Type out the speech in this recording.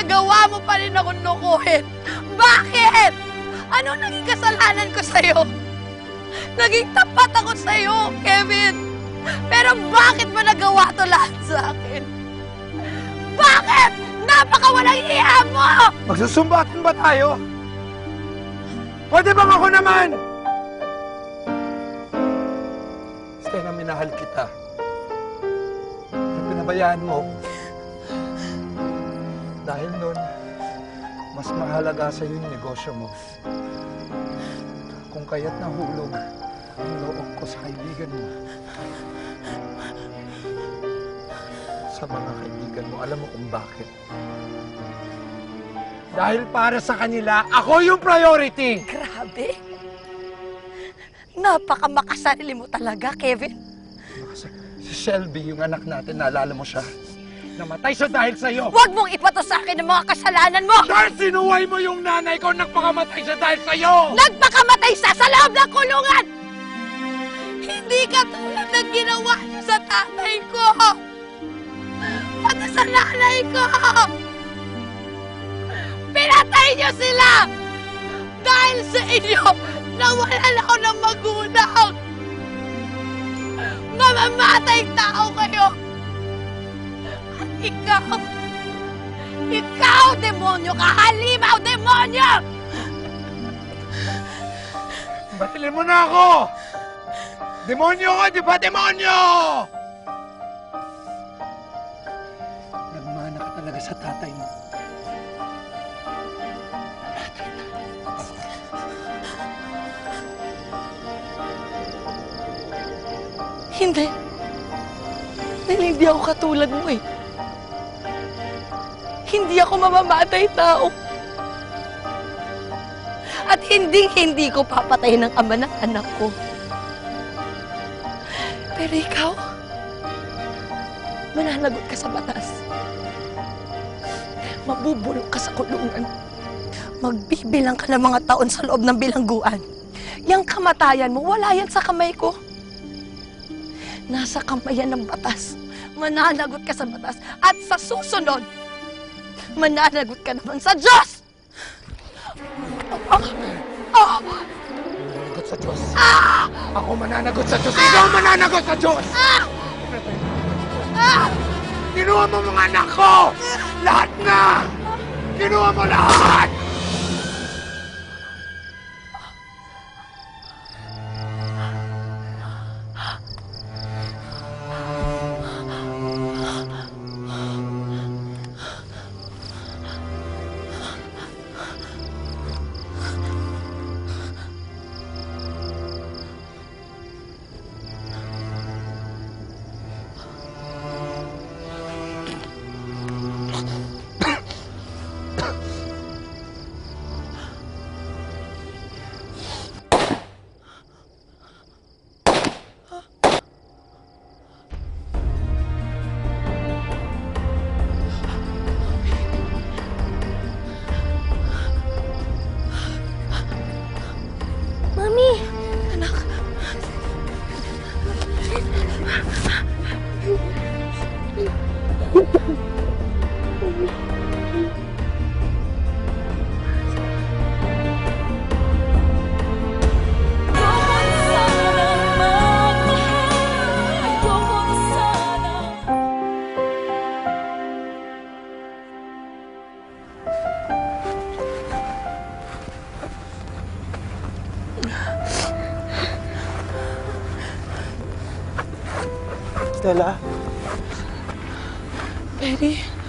nagawa mo pa rin akong lokohin? Bakit? Ano naging kasalanan ko sa'yo? Naging tapat ako sa'yo, Kevin. Pero bakit mo nagawa to lahat sa akin? Bakit? Napakawalang iya mo! Magsusumbatan ba tayo? Pwede bang ako naman? Stella, minahal kita. Pero pinabayaan mo. Dahil nun, mas mahalaga sa yung negosyo mo. Kung kaya't nahulog ang loob ko sa kaibigan mo. Sa mga kaibigan mo, alam mo kung bakit. Dahil para sa kanila, ako yung priority! Grabe. Napakamakasarili mo talaga, Kevin. Si Shelby, yung anak natin, naalala mo siya? Namatay siya dahil sa'yo! Huwag mong ipato sa akin ang mga kasalanan mo! Dahil sinuway mo yung nanay ko, nagpakamatay siya dahil sa'yo! Nagpakamatay siya sa loob ng kulungan! Hindi ka tulad ng ginawa niyo sa tatay ko! Pati sa nanay ko! Pinatay niyo sila! Dahil sa inyo, nawalan ako ng magulang! Mamamatay tao kayo! Ikaw, ikaw, demonyo ka! Halimaw, demonyo! Batilin mo na ako! Demonyo ko, di ba demonyo? Nagmana ka talaga sa tatay mo. Hindi. Dahil hindi ako katulad mo eh. Hindi ako mamamatay tao. At hindi-hindi ko papatayin ng ama ng anak ko. Pero ikaw, mananagot ka sa batas. Mabubulok ka sa kulungan. Magbibilang ka ng mga taon sa loob ng bilangguan. Yang kamatayan mo, wala yan sa kamay ko. Nasa kamay ng batas. Mananagot ka sa batas. At sa susunod, mananagot ka naman sa Diyos! Ah! Mananagot sa Diyos. Ako mananagot sa Diyos. Ikaw mananagot sa Diyos! Ah! Kinuha mo mga anak ko! Lahat na! Kinuha mo lahat! Stella, Perry,